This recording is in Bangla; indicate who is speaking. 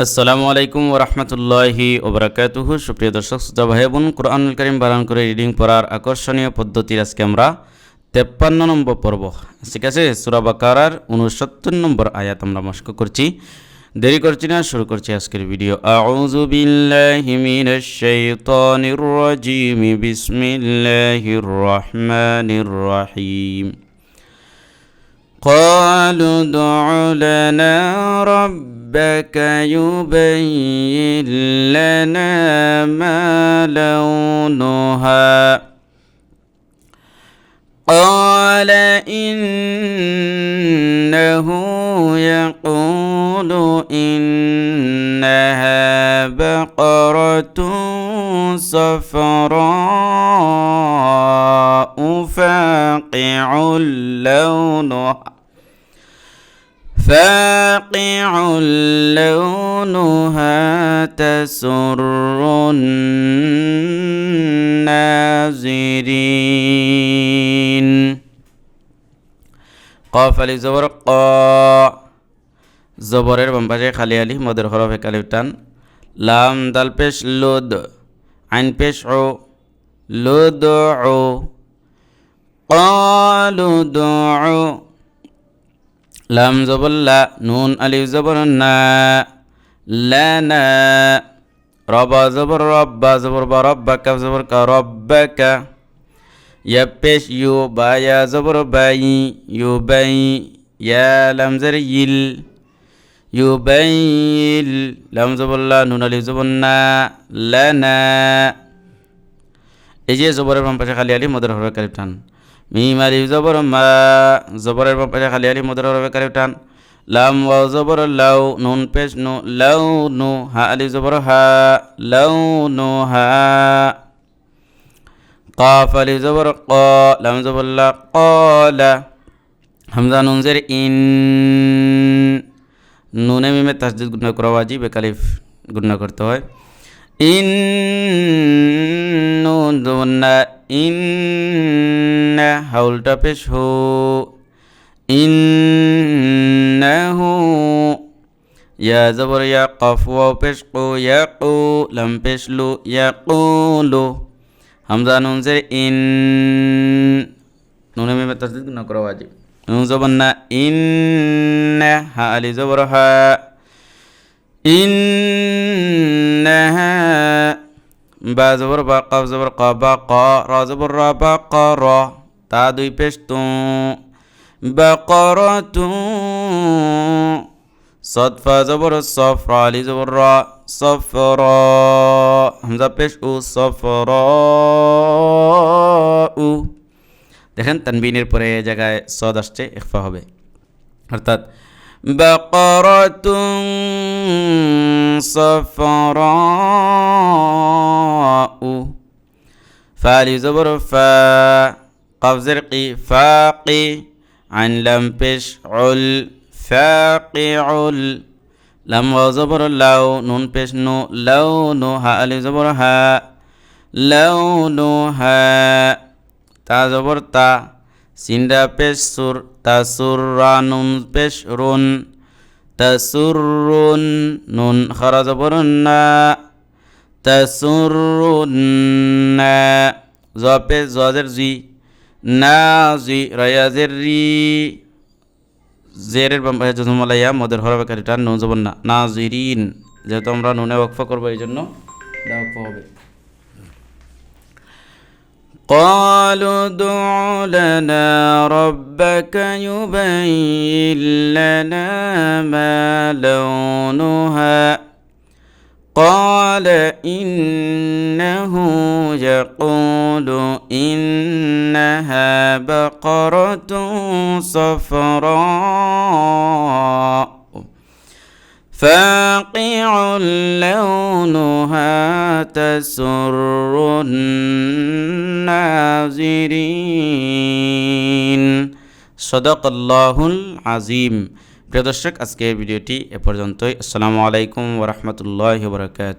Speaker 1: আসসালামু আলাইকুম ওরহমতুল্লাহি ওবরাকাতুহ সুপ্রিয় দর্শক শ্রোতা ভাই বোন কোরআনুল করিম বানান করে রিডিং পড়ার আকর্ষণীয় পদ্ধতির আজকে আমরা তেপ্পান্ন নম্বর পর্ব ঠিক আছে সুরা বাকারার উনসত্তর নম্বর আয়াত আমরা মস্ক করছি দেরি করছি না শুরু করছি আজকের ভিডিও আউযু বিল্লাহি মিনাশ শাইতানির রাজিম বিসমিল্লাহির রহমানির রহিম قالوا ادع لنا ربك يبين لنا ما لونها. قال إنه يقول إنها بقرة صفراء فاقع لونها. فاقع لونها تسر الناظرين قاف আলি জবর ক জবরের বাম পাশে খালি আলি মদের হরফে কালিফ টান লাম দাল পেশ লুদ আইন পেশ ও লুদ ও قالوا دعوا লাম জবল্লা নুন আলিফ জবর না লানা রবা জবর রব্বা, জবর বা রব্বা কাফ জবর কা রব্বাকা। ইয়া পেশ, ইউ বা, ইয়া জবর বাই, ইউ বাই, ইয়া লাম জের ইল, ইউ বাইল লাম জবল্লা নুন আলিফ জবর না এই যে জবরের বাম পাশে খালি আলি মদের হরফে কালিফ টান। মিম আলিফ জবর মা জবরের বাম পাশে খালি আলি মদের হরফে কালিফ টান লাম ওয়াও জবর লাউ নুন পেশ নু লাউ নু হা আলিফ জবর হা লাউ নু হা قاف আলিফ জবর ক লাম জবর লা قالا হামজা নুন জের ইন নুনে মিমে তাসদিদ গুণ করা ওয়াজিব কালিফ গুণ করতে হয় ইন নুন দুনা ইন হাউলটা পেশ হো। ইন্নাহু ইয়া জবর ইয়া কফ, ওয়াও পেশ কো, ইয়া কু, লাম পেশ লু, ইয়া কুলু হামজা নুন জের ইন, নুনে মিমে তাসদিদ গুণ করা ওয়াজিব নুন জবর না ইন হা আলি জবর হা إنها با زبر با قاف زبر قا با قا را زبر را با قا را تا دوی پشتو بقرة صد فا زبر صف را لی زبر را صفرا همزا পেশ ও صفراء দেখেন তানবিনের পরে এই জায়গায় সদ আসছে ইখফা হবে অর্থাৎ بقرة صفراء فالي زبر فا قف زرقي فاقي عن لم بش عل فاقع لم وزبر لو نون بش نو لو نو ها ألي زبر ها لونها تا زبر تا সিন্ডা পেশ সুর তাসুরানুন পেশ রুন তাসুরুন নুন খরা জবরুন না তাসুরুন্না জ পেশ জজের জি না জি রয়াজের রি জেরের বাম পাশে জজমালাইয়া মদের হরবে কারিটা নুন জবর না নাজিরিন যেহেতু আমরা নুনে ওয়াকফ করবো এই জন্য ওয়াকফ হবে قالوا ادع لنا ربك يبين لنا ما لونها قال إنه يقول إنها بقرة صفراء فاقع لونها تسر الناظرين. صدق الله العظيم. প্রিয় দর্শক আজকে ভিডিওটি এ পর্যন্তই। আসসালামু আলাইকুম ওরহমতুল্লাহ বরকাত